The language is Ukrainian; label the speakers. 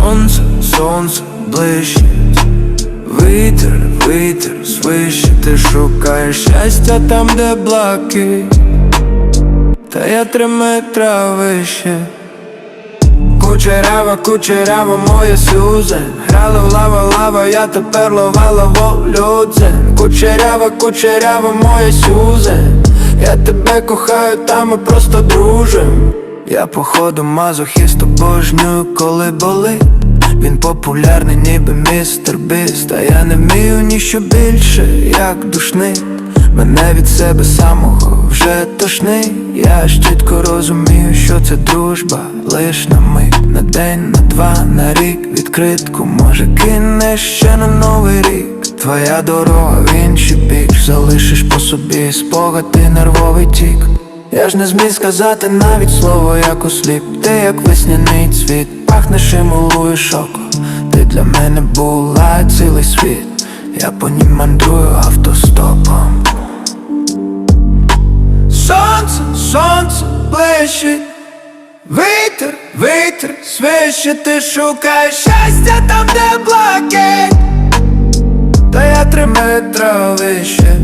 Speaker 1: Сонце, сонце ближче. Вітер, вітер, свище. Ти шукаєш щастя там, де блакить Та я три метра вище. Кучерява, кучерява, моя Сюзен. Грала в лава, лава, я тепер ловила волю дзен Кучерява, кучерява, моя Сюзен. Я тебе кохаю, та ми просто дружим Я походу мазохіст обожнюю, коли болить. Він популярний, ніби містер Біст. Та я не вмію ніщо більше, як душний. Мене від себе самого вже тошний Я ж чітко розумію, що це дружба Лиш на мить, на день, на два, на рік Відкритку, може кинеш ще на новий рік. Твоя дорога в інший бік. Залишиш по собі спогад і нервовий тік Я ж не зміг сказати навіть слово як осліп Ти як весняний цвіт, пахнеш і милуєш шоко Ти для мене була цілий світ. Я по нім мандрую автостопом. Сонце, сонце блищить. Вітер, вітер, свище ти шукаєш щастя там, де блакить. Та я три метра вище